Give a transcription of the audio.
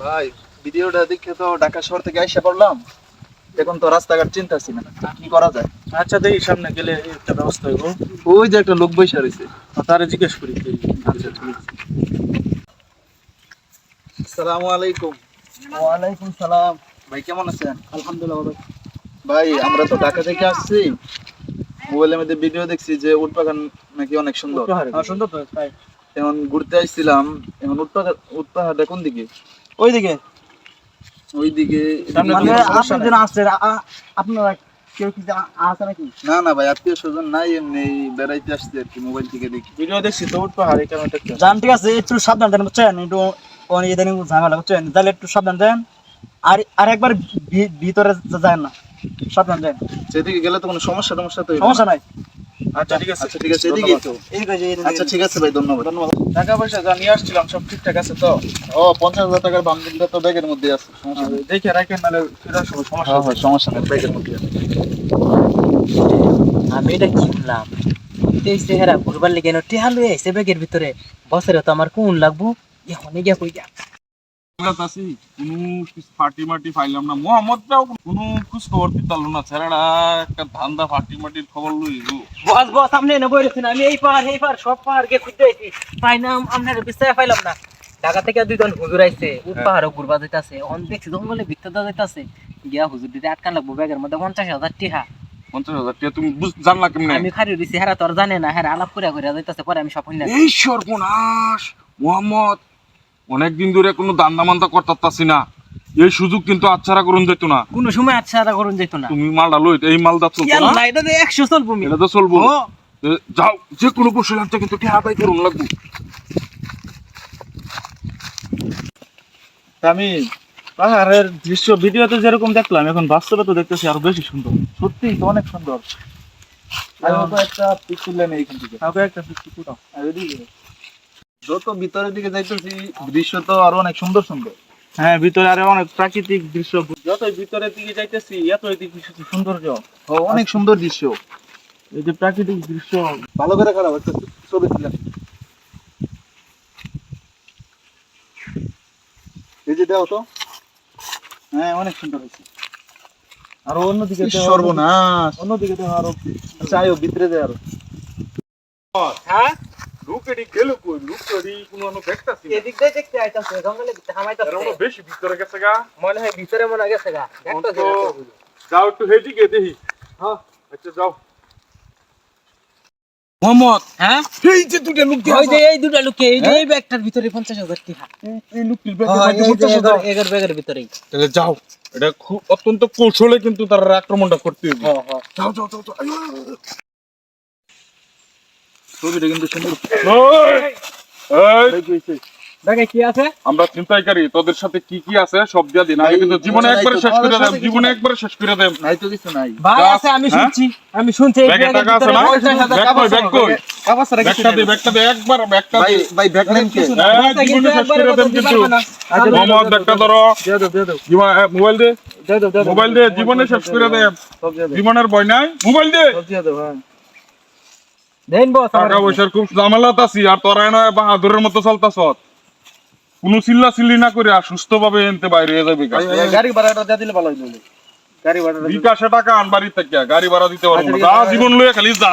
ভাই ভিডিওটা দেখে তো ঢাকা শহর থেকে আইসা পড়লাম। এখন তো রাস্তাঘাট চিন্তাছি না। কি করা যায়? আচ্ছা দেখি সামনে গেলে একটা ব্যবস্থা হইব। ওই যে একটা লোক বসে রয়েছে। তারে জিজ্ঞেস করি আচ্ছা ঠিক আসসালামু আলাইকুম। ওয়ালাইকুম সালাম। ভাই কেমন আছেন? আলহামদুলিল্লাহ ভাই আমরা তো ঢাকা থেকে আসছি। মোবাইলের মধ্যে ভিডিও দেখছি যে উট বাগান নাকি অনেক সুন্দর। হ্যাঁ, সুন্দর তো এখন ঘুরতে আসছিলাম এখন উট পাহাড় উট পাহাড়টা কোন দিকে মানে দিকে সমস্যা নাই। আপনারা কেউ কি আছে নাকি? না না ভাই আত্মীয় স্বজন নাই এমনি বেড়াইতে আসছে আর কি মোবাইল থেকে দেখি। ভিডিও দেখছি তো উঠ পাহাড় জান ঠিক আছে একটু সাবধান দেন বুঝছেন? একটু ইদানিং ঝামেলা বুঝছেন? তাহলে একটু সাবধান দেন। আর আর একবার ভি- ভিতরে যায় না। সাবধান সেদিকে গেলে তো কোনো সমস্যা টমস্যা তো সমস্যা নাই। আচ্ছা ঠিক আছে। আচ্ছা ঠিক আছে এদিকেই তো আচ্ছা ঠিক আছে ভাই ধন্যবাদ। ধন্যবাদ। টাকা পয়সা যা নিয়ে আসছিলাম সব ঠিকঠাক আছে তো? ও পঞ্চাশ হাজার টাকার বান্ডিলটা তো ব্যাগের মধ্যে আছে সমস্যা দেখে রাখেন নাহলে ফেরার সময় সমস্যা হ্যাঁ হবে হ্যাঁ সমস্যা নেই ব্যাগের মধ্যে আমি এটা কিনলাম। এই চেহারা ঘুরবার লেগে টেহা লয়ে আইছে ব্যাগের ভিতরে। বছরে তো আমার কোন লাগবো? এখন গিয়া কই গিয়া কোনো ফাটি মাটি পাইলাম না। মোহাম্মদটাও কোনো খোঁজ খবর দিতাল না? ছেলেটা একটা ধান্দা ফাটি মাটির খবর লই গো বস বস না বই আমি এই পাহাড় এই পাহাড় সব পাহাড় গিয়ে খুঁজতে আইছি আপনার বিস্তায় পাইলাম না। ঢাকা থেকে দুইজন হুজুর আইছে উঠ পাহাড়ও ঘুরবা যাইতাছে। অন দেখছি জঙ্গলে ভিতর যাইতাছে। গিয়া হুজুর দিতে আটকান লাগবো ব্যাগের মধ্যে পঞ্চাশ হাজার টিহা। পঞ্চাশ হাজার টাকা তুমি বুঝ জানলা কেমনে? আমি খারি দিছি হেরা তোর জানে না হেরা আলাপ করে করে যাইতাছে পরে আমি সব এই সর্বনাশ! মোহাম্মদ অনেকদিন ধরে কোনো দান্দা মান্দা করতাছি না। এই সুযোগ কিন্তু আচ্ছারা করুন যেত না। কোনো সময় আচ্ছারা করুন যেত না। তুমি মালটা লই এই মালদা চলতো না। এটা তো একশো চলবো আমি। এটা তো চলবো। যাও যে কোনো পশু লাগতে কিন্তু টিহা পাই করুন লাগবো। আমি পাহাড়ের দৃশ্য ভিডিওতে যেরকম দেখলাম এখন বাস্তবে তো দেখতেছি আরও বেশি সুন্দর। সত্যি তো অনেক সুন্দর। আমি তো একটা পিক তুললেন এইখান থেকে কাউকে একটা আর এদিকে যত ভিতরের দিকে যাইতেছি দৃশ্য তো আরও অনেক সুন্দর সুন্দর। হ্যাঁ ভিতরে আরও অনেক প্রাকৃতিক দৃশ্য। যতই ভিতরের দিকে যাইতেছি এতই দেখি সৌন্দর্য অনেক সুন্দর দৃশ্য। এই যে প্রাকৃতিক দৃশ্য। ভালো করে খারাপ একটা ছবি তুলেন এই যে দাও তো। হ্যাঁ অনেক সুন্দর হয়েছে। আর অন্যদিকে সর্বনাশ। অন্যদিকে তো আরও। চাইও ভিতরে যায় আরও। হ্যাঁ? লুকেডি গেল কই লুকেডি কোনো আনো দেখতাছি। এদিক দিয়ে দেখতে আইতাছে জঙ্গলে এরা হামাইতাছে মনে হয় বেশি ভিতরে গেছে গা। মনে হয় ভিতরে মনে গেছে গা। দেখতাছে তো যাও একটু হেদিকে দেখি। হ্যাঁ। আচ্ছা যাও। মোহাম্মদ হ্যাঁ? এই যে দুটো লোক ওই যে এই দুটা লোকে এই যে এই ব্যাগটার ভিতরে পঞ্চাশ হাজার টাকা এই লোকটির হ্যাঁ, এই যে এগারো- এগারো ব্যাগের ভিতরেই। তাহলে যাও। এটা খুব অত্যন্ত কৌশলে কিন্তু তার আক্রমণটা করতে হবে। হ্যাঁ, যাও যাও যাও যাও। আয়ো। ছবিটা কিন্তু সুন্দর এই, এই, কি আছে আমরা চিন্তাইকারী তোদের সাথে কি কি আছে সব দিয়া দিন আমি কিন্তু জীবনে শেষ করে আমাদের দেব জীবনে কিছু শেষ করে দেব নাই তো কিছু নাই ভাই আছে আমি হ্যাঁ? শুনছি আমি শুনছি ব্যাগে টাকা আছে না? ব্যাগ কই, ব্যাগ কই? কাগজ ছাড়া কিছু ব্যাগটা দে ব্যাগটা দে একবার ব্যাগটা দে ভাই ব্যাগ নেন কে হ্যাঁ, জীবনে শেষ করে দেব কিন্তু পারবে না। আচ্ছা, মোহাম্মদ ব্যাগটা ধরো দিয়ে দাও দিয়ে দাও মোবাইল দে দিয়ে দাও মোবাইল দে জীবনে শেষ করে দেব জীবনের ভয় নাই মোবাইল দে দিয়ে দাও হ্যাঁ টাকা পয়সার খুব ঝামেলাত আছি আর তোরা নয় বাহাদুরের মতো চলতাছ কোনো চিল্লা চিল্লি না করে আর সুস্থ ভাবে এনতে বাইরে যাবে গাড়ি ভাড়াটা দিয়ে দিলে ভালো হইল গাড়ি দিয়ে- বিকাশে টাকা আন থেকে গাড়ি ভাড়া দিতে পারব না। জীবন লয়ে খালি যা।